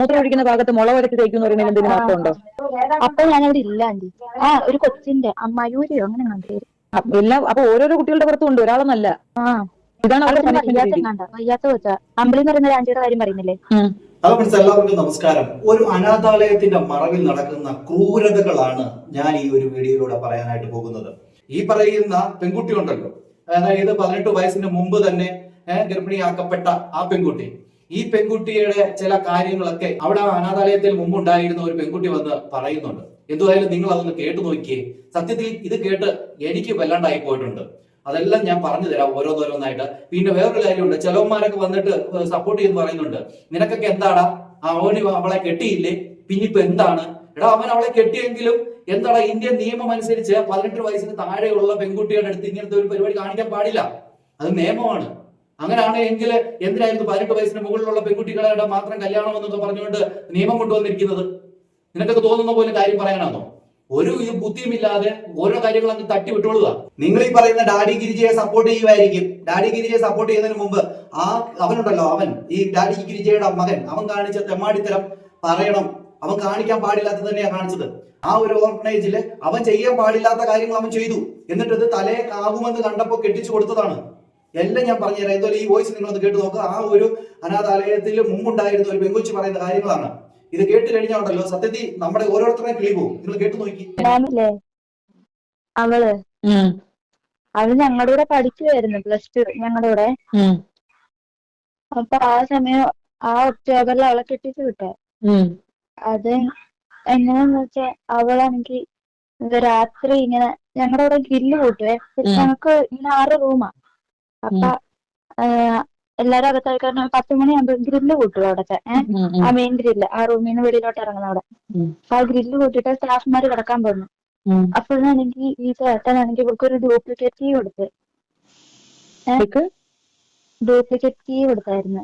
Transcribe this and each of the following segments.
മൂത്രം ഒഴിക്കുന്ന ഭാഗത്ത് മുള വരച്ച് തേക്കുന്ന പറയുന്നതിന് എന്തെങ്കിലും അർത്ഥമുണ്ടോ? അപ്പൊ ഞാനവിടെ ഇല്ല ആന്റി ആ ഒരു കൊച്ചിന്റെ അമ്മായൂരിയോ അങ്ങനെ പേര്. എല്ലാം അപ്പൊ ഓരോരോ കുട്ടികളുടെ പുറത്തും ഉണ്ട് ഒരാളെന്നല്ല. ആ. ഇതാണ് വയ്യാത്ത കൊച്ചാ അമ്പിളി എന്ന് പറയുന്ന ഒരു ആന്റിയുടെ കാര്യം പറയുന്നില്ലേ? ഹലോ ഫ്രണ്ട്സ് എല്ലാവർക്കും നമസ്കാരം. ഒരു അനാഥാലയത്തിന്റെ മറവിൽ നടക്കുന്ന ക്രൂരതകളാണ് ഞാൻ ഈ ഒരു വീഡിയോയിലൂടെ പറയാനായിട്ട് പോകുന്നത്. ഈ പറയുന്ന പെൺകുട്ടി ഉണ്ടല്ലോ അതായത് പതിനെട്ട് വയസ്സിന് മുമ്പ് തന്നെ ഗർഭിണിയാക്കപ്പെട്ട ആ പെൺകുട്ടി. ഈ പെൺകുട്ടിയുടെ ചില കാര്യങ്ങളൊക്കെ അവിടെ അനാഥാലയത്തിൽ മുമ്പുണ്ടായിരുന്ന ഒരു പെൺകുട്ടി വന്ന് പറയുന്നുണ്ട്. എന്തുവായാലും നിങ്ങൾ അതൊന്ന് കേട്ടു നോക്കിയേ. സത്യത്തിൽ ഇത് കേട്ട് എനിക്ക് വല്ലാണ്ടായി പോയിട്ടുണ്ട്. അതെല്ലാം ഞാൻ പറഞ്ഞു തരാം ഓരോന്നോരോന്നായിട്ട്. പിന്നെ വേറൊരു കാര്യമുണ്ട്. ചിലവന്മാരൊക്കെ വന്നിട്ട് സപ്പോർട്ട് ചെയ്ത് പറയുന്നുണ്ട്. നിനക്കൊക്കെ എന്താടാ? അവന് അവളെ കെട്ടിയില്ലേ? പിന്നിപ്പോ എന്താണ്? എടാ അവൻ അവളെ കെട്ടിയെങ്കിലും എന്താടാ ഇന്ത്യൻ നിയമം അനുസരിച്ച് പതിനെട്ട് വയസ്സിന് താഴെയുള്ള പെൺകുട്ടികളുടെ അടുത്ത് ഇങ്ങനത്തെ ഒരു പരിപാടി കാണിക്കാൻ പാടില്ല. അത് നിയമമാണ്. അങ്ങനെയാണെങ്കിൽ എന്തിനായിരുന്നു പതിനെട്ട് വയസ്സിന് മുകളിലുള്ള പെൺകുട്ടികളുടെ മാത്രം കല്യാണം എന്നൊക്കെ പറഞ്ഞുകൊണ്ട് നിയമം കൊണ്ടുവന്നിരിക്കുന്നത്? നിനക്കൊക്കെ തോന്നുന്ന പോലെ കാര്യം പറയാനാണോ? ഒരു ഇത് ബുദ്ധിയുമില്ലാതെ ഓരോ കാര്യങ്ങൾ അങ്ങ് തട്ടി വിട്ടോളുക. നിങ്ങൾ ഈ പറയുന്ന ഡാഡി ഗിരിജയെ സപ്പോർട്ട് ചെയ്യുമായിരിക്കും. ഡാഡി ഗിരിജയെ സപ്പോർട്ട് ചെയ്യുന്നതിന് മുമ്പ് ആ അവനുണ്ടല്ലോ അവൻ. ഈ ഡാഡി ഗിരിജയുടെ മകൻ. അവൻ കാണിച്ച തെമ്മാടിത്തരം പറയണം. അവൻ കാണിക്കാൻ പാടില്ലാത്തത് തന്നെയാണ് കാണിച്ചത്. ആ ഒരു ഓർഫനേജിൽ അവൻ ചെയ്യാൻ പാടില്ലാത്ത കാര്യങ്ങൾ അവൻ ചെയ്തു. എന്നിട്ട് ഇത് തലയെ കാകുമെന്ന് കണ്ടപ്പോൾ കെട്ടിച്ചു കൊടുത്തതാണ്. എല്ലാം ഞാൻ പറഞ്ഞു തരാം. എന്തോ ഈ വോയിസ് നിങ്ങളൊന്ന് കേട്ട് നോക്കുക ആ ഒരു അനാഥാലയത്തിൽ മുമ്പുണ്ടായിരുന്ന ഒരു പെങ്കുച്ചി പറയുന്ന കാര്യങ്ങളാണ്. ഇത് കേട്ട് കഴിഞ്ഞാൽ ഉണ്ടല്ലോ സത്യത്തിൽ നമ്മുടെ ഓരോരുത്തരെയും കിളി പോകും. നിങ്ങൾ കേട്ട് നോക്കി. അവൾ. അവൾ അവൾ ഞങ്ങളുടെ കൂടെ പഠിക്കുമായിരുന്നു പ്ലസ് ടു ഞങ്ങളുടെ കൂടെ. അപ്പൊ ആ സമയം ആ ഒക്ടോബറിൽ അവളെ കെട്ടിച്ചു വിട്ടേ. അത് എങ്ങനെയാന്ന് വെച്ചാ അവളാണെങ്കിൽ രാത്രി ഇങ്ങനെ ഞങ്ങളുടെ അവിടെ ഗ്രില്ല് കൂട്ടുവേ. ഞങ്ങക്ക് ഇങ്ങനെ ആറ് റൂമാ. അപ്പൊ എല്ലാരും അകത്തായി. കാരണം പത്ത് മണിയാകുമ്പോ ഗ്രില്ല് കൂട്ടും അവിടത്തെ ഏഹ് ആ മെയിൻ ഗ്രില്ല് ആ റൂമിൽ നിന്ന് വെളിയിലോട്ട് ഇറങ്ങുന്ന അവിടെ. അപ്പൊ ആ ഗ്രില്ല് കൂട്ടിട്ട് സ്റ്റാഫ്മാര് കിടക്കാൻ പറഞ്ഞു ഉം. അപ്പോഴാണെങ്കിൽ ഈ ചേട്ടനാണെങ്കിൽ ഇവർക്ക് ഒരു ഡ്യൂപ്ലിക്കേറ്റ് കീ കൊടുത്ത് ഡ്യൂപ്ലിക്കേറ്റ് കീ കൊടുത്തായിരുന്നു.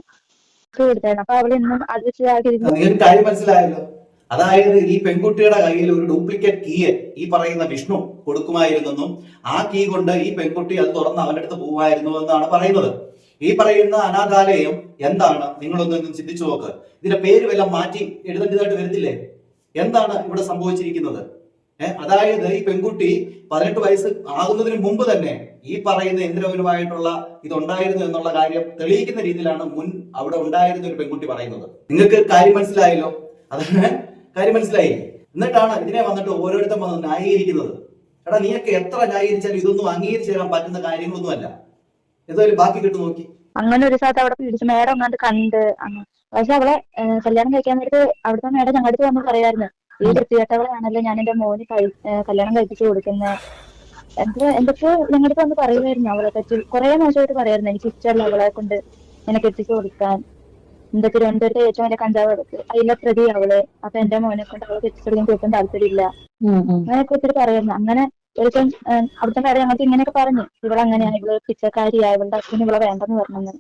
കീ കൊടുത്തായിരുന്നു. അപ്പൊ അവൾ ഇന്നും അത് വെച്ച് ആ ഗ്രില്ല് മനസ്സിലായല്ലോ? അതായത് ഈ പെൺകുട്ടിയുടെ കയ്യിൽ ഒരു ഡ്യൂപ്ലിക്കേറ്റ് കീ ഈ പറയുന്ന വിഷ്ണു കൊടുക്കുമായിരുന്നെന്നും ആ കീ കൊണ്ട് ഈ പെൺകുട്ടി അത് തുറന്ന് അവന്റെ അടുത്ത് പോവായിരുന്നു എന്നാണ് പറയുന്നത്. ഈ പറയുന്ന അനാഥാലയം എന്താണ്? നിങ്ങളൊന്നും ചിന്തിച്ചു നോക്ക്. ഇതിന്റെ പേര് വല്ലതും മാറ്റി എഴുതേണ്ടതായിട്ട് വരുന്നില്ലേ എന്താണ് ഇവിടെ സംഭവിച്ചിരിക്കുന്നത്? അതായത് ഈ പെൺകുട്ടി പതിനെട്ട് വയസ്സ് ആകുന്നതിന് മുമ്പ് തന്നെ ഈ പറയുന്ന ഇന്ദ്രവനുമായിട്ടുള്ള ഇതുണ്ടായിരുന്നു എന്നുള്ള കാര്യം തെളിയിക്കുന്ന രീതിയിലാണ് മുൻ അവിടെ ഉണ്ടായിരുന്ന ഒരു പെൺകുട്ടി പറയുന്നത്. നിങ്ങൾക്ക് കാര്യം മനസ്സിലായല്ലോ? അതാണ് കാര്യം മനസ്സിലായില്ലേ? എന്നിട്ടാണ് ഇതിനെ വന്നിട്ട് ഓരോരുത്തരും വന്ന് ന്യായീകരിക്കുന്നത്. എടാ നീയൊക്കെ എത്ര ന്യായീകരിച്ചാലും ഇതൊന്നും അംഗീകരിച്ചു തരാൻ പറ്റുന്ന കാര്യങ്ങളൊന്നും അല്ല എന്തായാലും ബാക്കി കിട്ടു നോക്കി. അങ്ങനെ ഒരു സ്ഥലത്ത് അവിടെ പിടിച്ചു മേഡം ഒന്നാണ്ട് കണ്ട് പക്ഷെ അവളെ കല്യാണം കഴിക്കാൻ നേരത്ത് അവിടുത്തെ മേഡം ഞങ്ങളുടെ അടുത്ത് വന്ന് പറയായിരുന്നു ഈ വൃത്തികെട്ടവളാണല്ലോ ഞാൻ എന്റെ മോന് കല്യാണം കഴിപ്പിച്ചു കൊടുക്കുന്നത് എന്തോ എന്തൊക്കെയോ ഞങ്ങളുടെ വന്ന് പറയുമായിരുന്നു അവളെ പറ്റി. കുറെ മോശമായിട്ട് പറയായിരുന്നു എനിക്ക് ഇഷ്ടമല്ല അവളെ കൊണ്ട് ഇങ്ങനെ കെട്ടിച്ചു കൊടുക്കാൻ. എന്റെ തിരുവനന്തപുരത്തെ ഏറ്റവും വലിയ കഞ്ചാവ് എടുത്ത് അതിലെ പ്രതി അവൾ. അപ്പൊ എന്റെ മോനെ കൊണ്ട് അവളെ കെട്ടിച്ചു കൊടുക്കാൻ കേൾക്കാൻ താല്പര്യമില്ല. അങ്ങനെയൊക്കെ ഒത്തിരി പറയുന്നു. അങ്ങനെ ഏഹ് അവിടുത്തെ കാര്യം ഞങ്ങൾക്ക് ഇങ്ങനെയൊക്കെ പറഞ്ഞു. ഇവളങ്ങനെയാണ് ഇവൾ പിച്ചക്കാരിയാ ഇവളുടെ അച്ഛന് ഇവളെ വേണ്ടെന്ന് പറഞ്ഞു.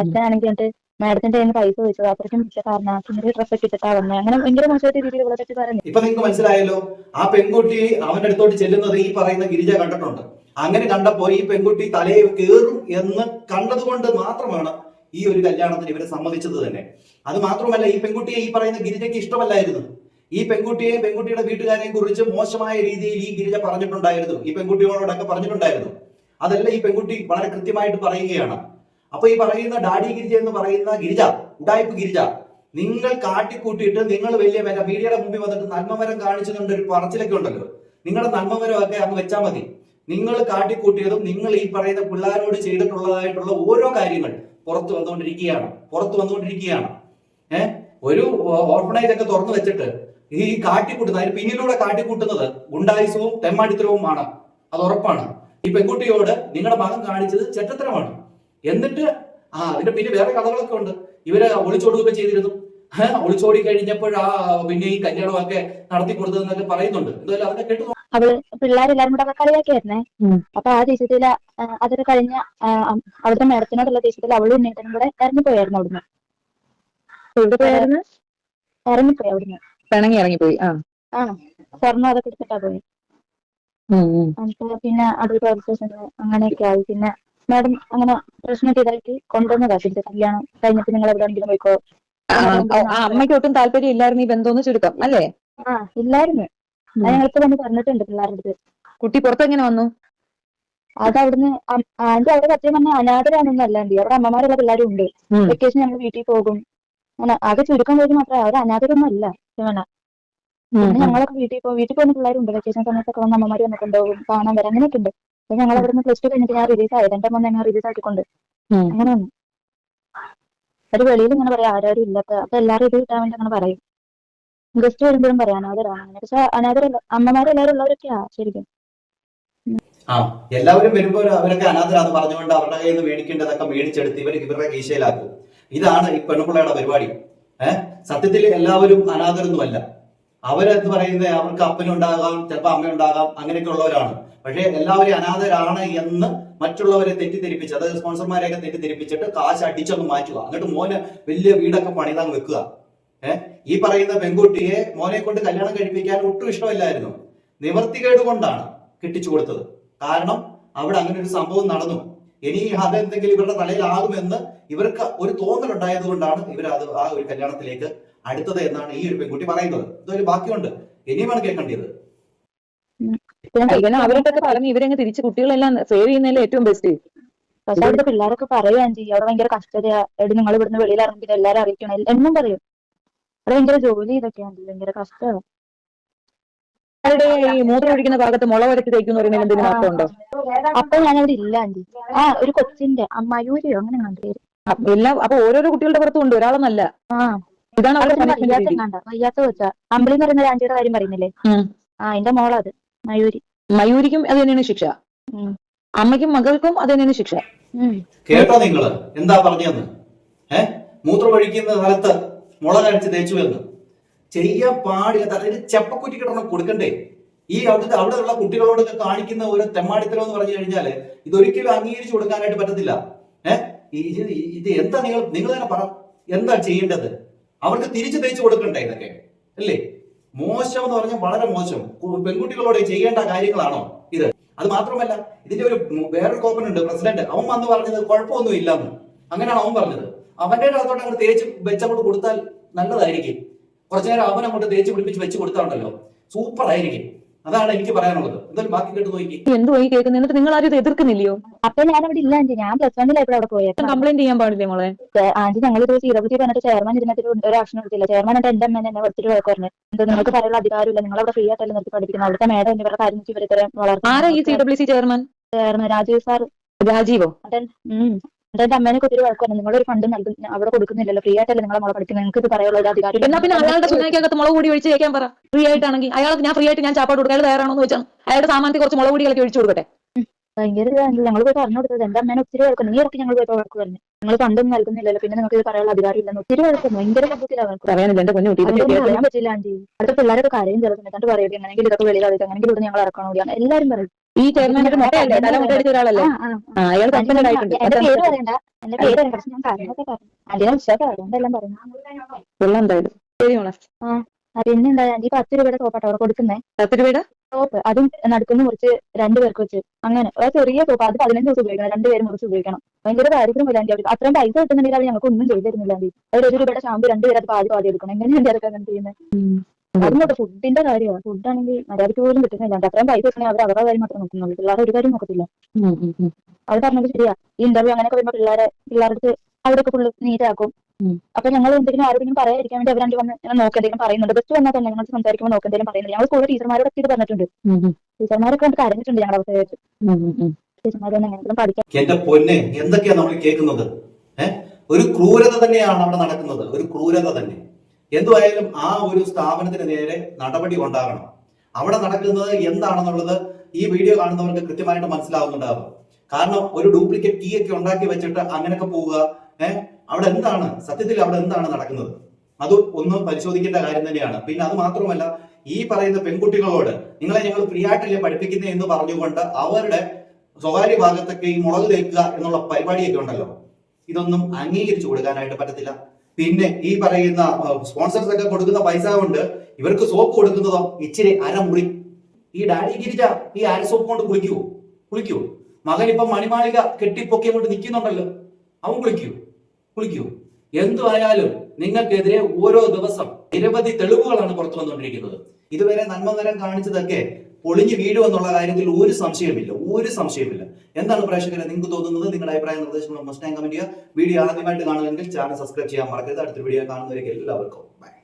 അച്ഛനാണെങ്കിൽ എന്നിട്ട് മാഡത്തിന്റെ കയ്യിൽ പൈസ ചോദിച്ചത് അത്രയ്ക്കും പിച്ചക്കാരനാ പിന്നെ ഡ്രസ് ഒക്കെ ഇട്ടിട്ടാ വന്നത് അങ്ങനെ ഭയങ്കര മോശമായിട്ട് രീതിയിൽ ഇവളെ പറ്റി പറഞ്ഞു. ഇപ്പൊ നിങ്ങൾക്ക് മനസ്സിലായല്ലോ ആ പെൺകുട്ടി അവന്റെ അടുത്തോട്ട് ചെല്ലുന്നത് ഈ പറയുന്ന ഗിരിജ കണ്ടിട്ടുണ്ട്. അങ്ങനെ കണ്ടപ്പോ ഈ പെൺകുട്ടി തലയെ കയറും എന്ന് കണ്ടതുകൊണ്ട് മാത്രമാണ് ഈ ഒരു കല്യാണത്തിന് ഇവരെ സമ്മതിച്ചത് തന്നെ. അത് മാത്രമല്ല ഈ പെൺകുട്ടിയെ ഈ പറയുന്ന ഗിരിജയ്ക്ക് ഇഷ്ടമല്ലായിരുന്നു. ഈ പെൺകുട്ടിയെയും പെൺകുട്ടിയുടെ വീട്ടുകാരെയും കുറിച്ച് മോശമായ രീതിയിൽ ഈ ഗിരിജ പറഞ്ഞിട്ടുണ്ടായിരുന്നു. ഈ പെൺകുട്ടികളോടൊക്കെ പറഞ്ഞിട്ടുണ്ടായിരുന്നു. അതല്ല ഈ പെൺകുട്ടി വളരെ കൃത്യമായിട്ട് പറയുകയാണ്. അപ്പൊ ഈ പറയുന്ന ഡാഡി ഗിരിജ എന്ന് പറയുന്ന ഗിരിജ ഉടായ്പ് ഗിരിജ നിങ്ങൾ കാട്ടിക്കൂട്ടിയിട്ട് നിങ്ങൾ വലിയ മറ്റേ മീഡിയയുടെ മുമ്പിൽ വന്നിട്ട് നന്മമരം കാണിച്ചുകൊണ്ട് ഒരു പറച്ചിലൊക്കെ ഉണ്ടല്ലോ. നിങ്ങളുടെ നന്മമരം ഒക്കെ അങ്ങ് വെച്ചാൽ മതി. നിങ്ങൾ കാട്ടിക്കൂട്ടിയതും നിങ്ങൾ ഈ പറയുന്ന പിള്ളേരോട് ചെയ്തിട്ടുള്ളതായിട്ടുള്ള ഓരോ കാര്യങ്ങൾ പുറത്തു വന്നുകൊണ്ടിരിക്കുകയാണ് പുറത്തു വന്നുകൊണ്ടിരിക്കുകയാണ്. ഏഹ് ഒരു ഓർഫണേജ് ഒക്കെ തുറന്നു വെച്ചിട്ട് ഈ കാട്ടിക്കൂട്ടുന്നത് അതിന് പിന്നിലൂടെ കാട്ടിക്കൂട്ടുന്നത് ഗുണ്ടായുസവും തെമ്മാടിത്തരവുമാണ് അത് ഉറപ്പാണ്. ഈ പെൺകുട്ടിയോട് നിങ്ങളുടെ മകൻ കാണിച്ചത് ചെറ്റത്തരമാണ്. എന്നിട്ട് ആ അതിന്റെ പിന്നെ വേറെ കഥകളൊക്കെ ഉണ്ട്. ഇവർ ഒളിച്ചോടുകയൊക്കെ ചെയ്തിരുന്നു. ഒളിച്ചോടി കഴിഞ്ഞപ്പോൾ ആ പിന്നെ ഈ കല്യാണമൊക്കെ നടത്തി കൊടുത്തതെന്നൊക്കെ പറയുന്നുണ്ട്. എന്തായാലും അതൊക്കെ കേട്ടു അവൾ പിള്ളേരെല്ലാരും കൂടെ കളിയാക്കിയായിരുന്നേ. അപ്പൊ ആ ദേശത്തിൽ അതൊക്കെ കഴിഞ്ഞ അവിടുത്തെ മേഡത്തിനോടുള്ള ദേശത്തിൽ അവളും ഉണ്ണേട്ടനും കൂടെ ഇറങ്ങിപ്പോയായിരുന്നു അവിടുന്ന്. ഇറങ്ങിപ്പോയി അവിടുന്ന്. പിണങ്ങി ഇറങ്ങിപ്പോയി ആ. ആ സ്വർണം അതൊക്കെ എടുത്തിട്ടാ പോയി. പിന്നെ അത് അങ്ങനെയൊക്കെ ആയി. പിന്നെ മാഡം അങ്ങനെ പ്രശ്നമൊക്കെ ഇതാക്കി കൊണ്ടുവന്നതാ. തിരിച്ച് കല്യാണം കഴിഞ്ഞിട്ട് നിങ്ങൾ എവിടെയെങ്കിലും പോയിക്കോ? അമ്മയ്ക്ക് ഒട്ടും താല്പര്യം ഇല്ലായിരുന്നു ഈ ബന്ധം ചുരുക്കം അല്ലേ? ആ ഇല്ലായിരുന്നു. അത് ഞങ്ങളിപ്പോ തന്നെ പറഞ്ഞിട്ടുണ്ട് പിള്ളേരുടെ അടുത്ത്. കുട്ടി പുറത്തെങ്ങനെ വന്നു? അത് അവിടുന്ന് ആന്റി അവിടെ സത്യം പറഞ്ഞാൽ അനാഥരാണെന്നും അല്ല ആന്റി. അവിടെ അമ്മമാരുള്ള പിള്ളേരും ഉണ്ട്. വെക്കേഷൻ ഞങ്ങൾ വീട്ടിൽ പോകും. അങ്ങനെ ആകെ ചുരുക്കം പേര് മാത്രമേ അവർ അനാഥരൊന്നും അല്ല. പറഞ്ഞാ. പിന്നെ. ഞങ്ങളൊക്കെ വീട്ടിൽ പോകും വീട്ടിൽ പോകുന്ന പിള്ളേരുണ്ട്. വെക്കേഷൻ സമയത്തൊക്കെ വന്ന് അമ്മമാര് വന്നിട്ടുണ്ടാവും. കാണാൻ വരാൻ അങ്ങനെയൊക്കെ ഉണ്ട് അപ്പൊ ഞങ്ങൾ അവിടുന്ന് പ്ലസ് ടു കഴിഞ്ഞിട്ട് ഞാൻ റിലീസ് ആയത് എന്റെ മോനെ ഞാൻ റിലീസ് ആക്കിക്കൊണ്ട്. അങ്ങനെ വന്നു. ഒരു വെളിയിൽ ഇങ്ങനെ പറയാം. ആരാരും ഇല്ലാത്ത അപ്പൊ എല്ലാവരും ഇത് കിട്ടാൻ വേണ്ടി അങ്ങനെ പറയും. ഗസ്റ്റ് വരുമ്പോഴും പറയാം അനാഥരാണ് പക്ഷെ അനാഥരല്ല അമ്മമാരെല്ലാവരും ഉള്ളവരൊക്കെയാ ശരിക്കും. ആ എല്ലാവരും വരുമ്പോൾ അവരൊക്കെ അനാഥരാന്ന് പറഞ്ഞുകൊണ്ട് അവരുടെ കയ്യിൽ നിന്ന് മേടിക്കേണ്ടതൊക്കെ മേടിച്ചെടുത്ത് ഇവർ ഇവരുടെ കീശയിലാക്കും. ഇതാണ് ഈ പെണ്ണുപിള്ളയുടെ പരിപാടി. ഏഹ് സത്യത്തിൽ എല്ലാവരും അനാഥരൊന്നുമല്ല. അവരെന്ന് പറയുന്നത് അവർക്ക് അപ്പനുണ്ടാകാം ചിലപ്പോൾ അമ്മയുണ്ടാകാം അങ്ങനെയൊക്കെ ഉള്ളവരാണ് പക്ഷേ എല്ലാവരും അനാഥരാണ് എന്ന് മറ്റുള്ളവരെ തെറ്റിദ്ധരിപ്പിച്ച് അതായത് സ്പോൺസർമാരെയൊക്കെ തെറ്റിദ്ധരിപ്പിച്ചിട്ട് കാശ് അടിച്ചൊന്ന് മാറ്റുക. എന്നിട്ട് മോന് വലിയ വീടൊക്കെ പണിതാൻ വെക്കുക. ഏഹ് ഈ പറയുന്ന പെൺകുട്ടിയെ മോനെ കൊണ്ട് കല്യാണം കഴിപ്പിക്കാൻ ഒട്ടും ഇഷ്ടമില്ലായിരുന്നു. നിവർത്തികേട് കൊണ്ടാണ് കെട്ടിച്ചു കൊടുത്തത്. കാരണം അവിടെ അങ്ങനെ ഒരു സംഭവം നടന്നു. ഇനി അതെന്തെങ്കിലും ഇവരുടെ തലയിലാകുമെന്ന് ഇവർക്ക് ഒരു തോന്നലുണ്ടായത് കൊണ്ടാണ് ഇവർ അത് ആ ഒരു കല്യാണത്തിലേക്ക് അടുത്തത് എന്നാണ് ഈ ഒരു പെൺകുട്ടി പറയുന്നത്. ഇതൊരു ബാക്കിയുണ്ട് ഇനിയുമാണ് കേൾക്കേണ്ടത് ഇവനെ അവരോടൊക്കെ പറഞ്ഞു ഇവരങ്ങ് തിരിച്ച് കുട്ടികളെല്ലാം സേവ് ചെയ്യുന്നതിൽ ഏറ്റവും ബെസ്റ്റ് പക്ഷെ അവിടുത്തെ പിള്ളേരൊക്കെ പറയുകയും ചെയ്യും. അവിടെ ഭയങ്കര എടി നിങ്ങൾ ഇവിടുന്ന് വെളിയിൽ ഇറങ്ങിയിട്ട് എല്ലാരും അറിയിക്കണം. എന്നും പറയും. ഭയങ്കര ജോലി ഇതൊക്കെയാണ് ഭയങ്കര കഷ്ടമാണ്. അവരുടെ ഈ മൂത്രം ഒഴിക്കുന്ന ഭാഗത്ത് മുള വരച്ച് തേക്കുന്ന എന്തെങ്കിലും മാറ്റമുണ്ടോ? അപ്പൊ ഞാനവിടെ ഇല്ല ആന്റി ആ ഒരു കൊച്ചിന്റെ അമ്മായൂരിയോ അങ്ങനെ കണ്ടു എല്ലാം അപ്പൊ ഓരോരോ കുട്ടികളുടെ പുറത്തും ഉണ്ട്. ഒരാളെന്നല്ല ആ. ഇതാണ് വയ്യാത്ത കൊച്ചാ അമ്പിളി എന്ന് പറയുന്ന ഒരു ആന്റിയുടെ കാര്യം പറയുന്നില്ലേ. ആ എന്റെ മോളത് മയൂരി. മയൂരിക്കും അത് തന്നെയാണ് ശിക്ഷ. അമ്മയ്ക്കും മകൾക്കും അത് തന്നെയാണ് ശിക്ഷ. കേട്ടോ നിങ്ങൾ. എന്താ പറഞ്ഞതെന്ന്? മൂത്രം ഒഴിക്കുന്ന സ്ഥലത്ത് മുള കഴിച്ച് തേച്ചു എന്ന്. ചെയ്യാൻ പാടില്ല അതിന് ചെപ്പക്കുറ്റി കിട്ടണം കൊടുക്കണ്ടേ? ഈ അവിടുത്തെ അവിടെ ഉള്ള കുട്ടികളോടൊക്കെ കാണിക്കുന്ന ഒരു തെമ്മാടിത്തരം എന്ന് പറഞ്ഞു കഴിഞ്ഞാൽ ഇതൊരിക്കലും അംഗീകരിച്ചു കൊടുക്കാനായിട്ട് പറ്റത്തില്ല. ഏഹ് ഇത് എന്താ നിങ്ങൾ നിങ്ങൾ തന്നെ പറ എന്താ ചെയ്യേണ്ടത്? അവർക്ക് തിരിച്ചു തേച്ചു കൊടുക്കണ്ടേ ഇതൊക്കെ? അല്ലേ? മോശം എന്ന് പറഞ്ഞാൽ വളരെ മോശം. പെൺകുട്ടികളോട് ചെയ്യേണ്ട കാര്യങ്ങളാണോ ഇത്? അത് മാത്രമല്ല ഇതിന്റെ ഒരു വേറൊരു വേറൊരു കോപ്പനുണ്ട് പ്രസിഡന്റ്. അവൻ വന്ന് പറഞ്ഞത് കുഴപ്പമൊന്നും ഇല്ലെന്ന് അങ്ങനെയാണ് അവൻ പറഞ്ഞത്. അവന്റെ അകത്തോട്ട് അങ്ങോട്ട് തേച്ച് വെച്ചങ്ങോട്ട് കൊടുത്താൽ നല്ലതായിരിക്കും. കുറച്ചു നേരം അവൻ അങ്ങോട്ട് തേച്ച് പിടിപ്പിച്ച് വെച്ച് കൊടുത്താണ്ടല്ലോ സൂപ്പർ ആയിരിക്കും. അതാണ് എനിക്ക് പറയാനുള്ളത്. എന്തായാലും ബാക്കി കേട്ട് നോക്കി എന്തോ ഈ കേൾക്കുന്നത് എന്നിട്ട് നിങ്ങൾ ആരും ഇത് എതിർക്കുന്നില്ലയോ? അപ്പൊ ഞാൻ അവിടെ ഇല്ല ആന്റി ഞാൻ പ്ലസ് വണ്ണിലായപ്പോഴും അവിടെ പോയത് കംപ്ലൈന്റ് ചെയ്യാൻ പാടില്ലേ മോളെ? ആന്റി ഞങ്ങൾ ഇത് സീറോബിറ്റി പറഞ്ഞിട്ട് ചെയർമാൻ ഇരുന്നിട്ട് ഒരു ആക്ഷൻ എടുത്തില്ല ചെയർമാൻ ആയിട്ട് എന്റെ അമ്മ എന്നെ വിളിച്ചിട്ട് വഴക്ക് പറഞ്ഞു. എന്താ നിങ്ങൾക്ക് പറയാനുള്ള അധികാരമില്ല. നിങ്ങൾ അവിടെ ഫ്രീ ആയിട്ടല്ല നിർത്തി പഠിക്കുന്നത് അവിടുത്തെ മേഡം എന്നിവരുടെ കാര്യം ഇവരെ വളർത്തും ആരാ ഈ C W C chairman chairman Rajeev sir രാജീവോ? എന്നിട്ട് എന്റെ അമ്മേനെ ഒത്തിരി വഴക്കാണ് നിങ്ങളൊരു ഫണ്ട് നൽകും അവിടെ കൊടുക്കുന്നില്ലല്ലോ. ഫ്രീ ആയിട്ടല്ലേ നിങ്ങളെ മുളക് പഠിക്കുന്നത് നിങ്ങൾക്ക് ഇത് പറയാനുള്ള അധികാരം എന്നാ പിന്നെ അയാളുടെ സുനയ്ക്കകത്ത് മുളക് കൂടി ഒഴിച്ച് കേൾക്കാൻ പറ. ഫ്രീ ആയിട്ടാണെങ്കിൽ. അയാൾക്ക് ഞാൻ ഫ്രീ ആയിട്ട് ഞാൻ ചാപ്പാട് കൊടുക്കാൻ തയ്യാറാണോ എന്ന് വെച്ചാൽ അയാളുടെ സാമാനത്തിൽ കുറച്ച് മുളക് കൂടി ഒഴിച്ചു കൊടുക്കട്ടെ. ഭയങ്കര ഞങ്ങൾ പോയി പറഞ്ഞു കൊടുത്തത് എന്റെ അമ്മേനെ ഒത്തിരി വഴക്കുന്നു നീ ഇറക്കി ഞങ്ങൾ പോയി വഴക്ക് പറഞ്ഞു. നിങ്ങൾ ഫണ്ടൊന്നും നൽകുന്നില്ലല്ലോ. പിന്നെ നിങ്ങൾക്ക് ഇത് പറയാനുള്ള അധികാരം ഇല്ലെന്ന്. ഒത്തിരി വഴക്കുന്നു ഭയങ്കര പറ്റില്ല ആന്റി. അടുത്ത പിള്ളേരൊക്കെ കാര്യം ചില സമയത്ത് പറയുക എങ്ങനെയെങ്കിലും ഇതൊക്കെ വെളിയിൽ അറിയിക്കും അങ്ങനെയെങ്കിലും ഇവിടെ ഞങ്ങൾ ഇറക്കണോ എല്ലാവരും പറയും. ഈ ചെയർമാൻ ഒരു മുട്ടയല്ലേ? തല മുട്ടയടിച്ച ഒരാളല്ലേ? ആ, ആ. ആ അയാൾ കമ്പനി ആയിട്ടുണ്ട് എന്റെ പേര് പറയണ്ട. എന്റെ പേര് പറയണ്ട. പക്ഷെ ഞാൻ കാര്യങ്ങളൊക്കെ പറഞ്ഞു ആന്റിനെ വിശ്വാസം അതുകൊണ്ടെല്ലാം പറഞ്ഞു കൊള്ളാം എന്തായാലും. ശരി മോളെ. ആ, പിന്നെ എന്താ? ആന്റി പത്ത് രൂപയുടെ സോപ്പാട്ടോ അവിടെ കൊടുക്കുന്നേ? പത്ത് രൂപയുടെ? സോപ്പ് അതും നടക്കുന്ന മുറിച്ച് രണ്ടുപേർക്ക് വെച്ച്. അങ്ങനെ. ഒരു ചെറിയ സോപ്പ് അത് പതിനഞ്ച് ദിവസം ഉപയോഗിക്കണം. രണ്ടുപേരും മുറിച്ച് ഉപയോഗിക്കണം. ഭയങ്കര ദാരിദ്ര്യം വരാൻ അവർക്ക് അത്രയും പൈസ കിട്ടുന്നുണ്ടെങ്കിൽ അവർ ഞങ്ങൾക്ക് ഒന്നും ചെയ്തു തരുന്നില്ല ആന്റി അവർ ഒരു രൂപയുടെ ഷാമ്പു രണ്ടുപേരും അത് പാതി പാതി എടുക്കണം. എങ്ങനെയാണ് അങ്ങനെ ചെയ്യുന്നത് അതുകൊണ്ട് ഫുഡിന്റെ കാര്യമാണ്. ഫുഡാണെങ്കിൽ മര്യാദയ്ക്ക് പോലും കിട്ടുന്നില്ല. അത്രയും പൈസ കിട്ടണേ അവർ അവരുടെ കാര്യം മാത്രം നോക്കുന്നുള്ളൂ. പിള്ളേരെ ഒരു കാര്യം നോക്കത്തില്ല. അവർ പറഞ്ഞത് ശരിയാ. ഈ ഇന്റർവ്യൂ അങ്ങനെയൊക്കെ വരുമ്പോൾ പിള്ളേരെ പിള്ളേർക്ക് അവിടെയൊക്കെ ഫുള്ള് നീറ്റാക്കും. അപ്പൊ ഞങ്ങൾ എന്തെങ്കിലും ആരോടെങ്കിലും പറയാതിരിക്കാൻ വേണ്ടി അവരാണ്ട് വന്ന് ഞങ്ങൾ നോക്ക് എന്തെങ്കിലും പറയുന്നുണ്ട്. ബസ് വന്നാൽ തന്നെ ഞങ്ങൾ സംസാരിക്കുമ്പോൾ നോക്ക് എന്തെങ്കിലും പറയുന്നുണ്ട്. ഞങ്ങൾ കൂടുതൽ ടീച്ചർമാരോടൊക്കെ ഇത് പറഞ്ഞിട്ടുണ്ട്. ടീച്ചർമാരൊക്കെ കണ്ട് കരഞ്ഞിട്ടുണ്ട് ഞങ്ങളുടെ അവസ്ഥ വെച്ച്. ഉം, ഉം, ഉം. ടീച്ചർമാരൊന്നും എങ്ങനെയെങ്കിലും പഠിക്കാൻ എന്റെ പൊന്നെ എന്തൊക്കെയാ നമ്മൾ കേൾക്കുന്നത്? ഏഹ് ഒരു ക്രൂരത തന്നെയാണ് അവിടെ നടക്കുന്നത്. ഒരു ക്രൂരത തന്നെ. എന്തുവായാലും ആ ഒരു സ്ഥാപനത്തിന് നേരെ നടപടി ഉണ്ടാകണം. അവിടെ നടക്കുന്നത് എന്താണെന്നുള്ളത് ഈ വീഡിയോ കാണുന്നവർക്ക് കൃത്യമായിട്ട് മനസ്സിലാവുന്നുണ്ടാവും. കാരണം ഒരു ഡ്യൂപ്ലിക്കേറ്റ് കീ ഒക്കെ ഉണ്ടാക്കി വെച്ചിട്ട് അങ്ങനെയൊക്കെ പോവുക അവിടെ എന്താണ്? സത്യത്തിൽ അവിടെ എന്താണ് നടക്കുന്നത്? അത് ഒന്ന് പരിശോധിക്കേണ്ട കാര്യം തന്നെയാണ്. പിന്നെ അത് മാത്രമല്ല ഈ പറയുന്ന പെൺകുട്ടികളോട് നിങ്ങളെ ഞങ്ങൾ ഫ്രീ ആയിട്ടല്ലേ പഠിപ്പിക്കുന്നത് എന്ന് പറഞ്ഞുകൊണ്ട് അവരുടെ സ്വകാര്യ ഭാഗത്തൊക്കെ ഈ മുളക് തേക്കുക എന്നുള്ള പരിപാടിയൊക്കെ ഉണ്ടല്ലോ. ഇതൊന്നും അംഗീകരിച്ചു കൊടുക്കാനായിട്ട് പറ്റത്തില്ല. പിന്നെ ഈ പറയുന്ന സ്പോൺസേഴ്സ് ഒക്കെ കൊടുക്കുന്ന പൈസ കൊണ്ട് ഇവർക്ക് സോപ്പ് കൊടുക്കുന്നതോ ഇച്ചിരി അരമുറി. ഈ ഡാഡി ഗിരിജ ഈ അര സോപ്പ് കൊണ്ട് കുളിക്കുവോ? കുളിക്കുവോ? മകൻ ഇപ്പം മണിമാളിക കെട്ടിപ്പൊക്കി കൊണ്ട് നിൽക്കുന്നുണ്ടല്ലോ. അവൻ കുളിക്കൂ കുളിക്കൂ എന്തുമായാലും നിങ്ങൾക്കെതിരെ ഓരോ ദിവസം നിരവധി തെളിവുകളാണ് പുറത്തു വന്നുകൊണ്ടിരിക്കുന്നത്. ഇതുവരെ നന്മകരം കാണിച്ചതൊക്കെ പൊളിഞ്ഞു വീഴുമെന്നുള്ള കാര്യത്തിൽ ഒരു സംശയമില്ല ഒരു സംശയമില്ല എന്താണ് പ്രേക്ഷകരെ നിങ്ങൾക്ക് തോന്നുന്നത്? നിങ്ങളുടെ അഭിപ്രായ നിർദ്ദേശങ്ങൾ മസ്റ്റ് കമന്റ് ചെയ്യുക. വീഡിയോ ആദ്യമായിട്ട് കാണുമെങ്കിൽ ചാനൽ സബ്സ്ക്രൈബ് ചെയ്യാൻ മറക്കരുത്. അടുത്ത വീഡിയോ കാണുന്നവരേക്ക് എല്ലാവർക്കും ബൈ